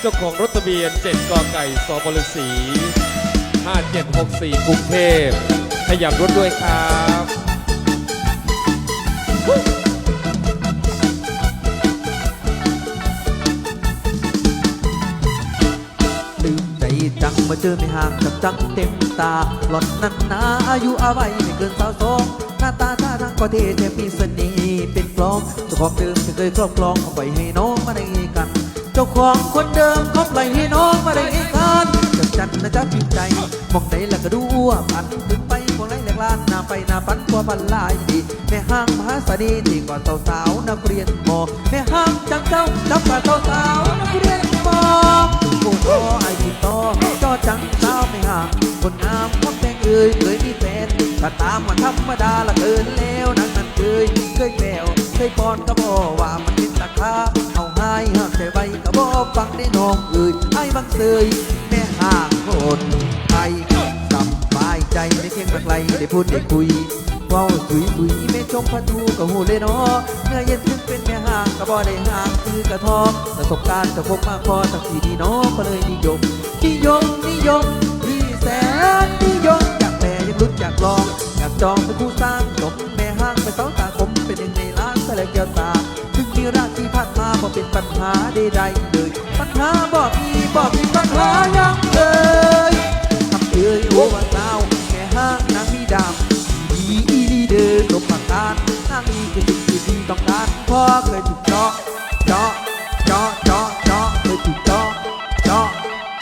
เจ้าของรถทะเบียน 7กอไก่สบลสี5764กรุงเทพขยับรถด้วยครับลืมใจจังมาเจอไม่ห่างกับจังเต็มตา หลอนนั้นนาอายุอาวัยไม่เกินสาวสองหน้าตาท่าทางก็เท่แถมมีเสน่ห์เป็นกลองเจ้าของเดิมที่เคยครอบครองเอาไปให้น้องมาได้กัน จ้าของคนเดิมเขาปล่อยให้น้องมาได้กันจับจันนะจ๊ะพิมใจ มองไหนแล้วก็ดูอ้วพันถึงไปคนไรแหลกลานหน้าไปหน้าปันกว่าบันลายดีแม่ห้างมหาสนีดีกว่าสาวสาวๆนักเรียนมอแม่ห้างจังเจ้าจับกว่าสาวสาวๆนักเรียนมอโอ้โหไอ้ที่ต่อจอจังสาวไม่ห่างคนงามพักแตงเอ่ยเคยมีแฟนก็ตามมาธรรมดาละเกินแล้วนั่นนั่นเคยเคยแมวเคยปอนก็บอกว่ามันเป็นตะคา ให้หักใจไว้ก็บอกฟังได้น้องเอ่ยไอ้บังเสยแม่ห่างคนไทยสบายใจไม่เพียงแต่ไลได้พูดได้คุยเว้าคุยคุยแม่ชมพัทูก็หูเลยเนาะเมื่อเย็นถึงเป็นแม่ห่างก็บ่ได้ห่างคือกระทอมประสบการณ์จะพบมากพอตั้งที่ดีเนาะก็เลยนิยมนิยมนิยมที่แสนนิยมอยากแม่อยากลุ้อยากลองอยากจองเป็นผู้สร้างสมแม่หางเป็นเสาตาคมเป็นหนึ่งในล้านทะเลแก้วตา เป็นปัญหาใดๆเลยปัญหาบ่มีบ่มีปัญหายังเลยทำเอ่ยโอ้ว่าสาวแม่ห้างนางมีดำดีอีลีเดอร์ลบปากการนางมีคือสิ่งที่ดีต้องการพราะเคยถูกเจาะเจาะเจาะเจาะเจาะเคยถูกเจาะเจาะ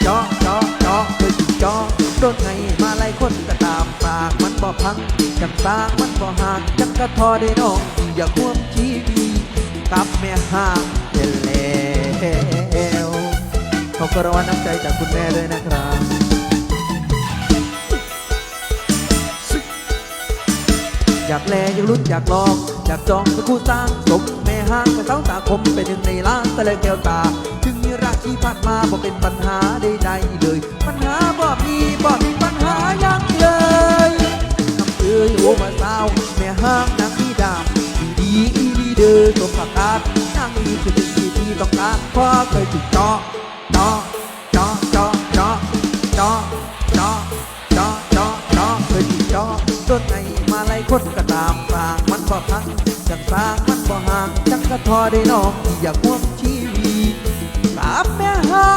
เจาะเจาะเจาะเคยถูกเจาะโดนไงมาไล่คนก็ตามปากมันบ่พังจังตามันบ่ห่างจังกระทอได้น้องอย่าควมชีวีกับแม่ห่าง วขอบคุณรางวัลน้ำใจจากคุณแม่ด้วยนะครับอยากแลอยากลุ้นอยากลองอยากจองเป็นคู่สร้างสมแม่ห้างเป็นเสาตาคมเป็นหนึ่งในล้านตะเลแก้วตา ถึงมีรักที่ผ่านมาบ่เป็นปัญหาใดๆเลย ปัญหาบ่มีบ่มีปัญหายังเลยคำเอ่ยโอมาสาวแม่ห้างนางพี่ดามดีดีดีเดอร์สมประกาศนางนี้คือ สิ่งที่พี่ต้องการเพราเคยถูกเจาะเจาะเจาะเจาะเจาะเจาะเจาะเจาะเจาะเจาะเคยถูกเจาะโดนไงมาไล่คนก็ตามปากมันบ่พังจังสางมันบ่ห่างจังกระทอได้น้องอยากห่วงชีวีตามแม่ห้าง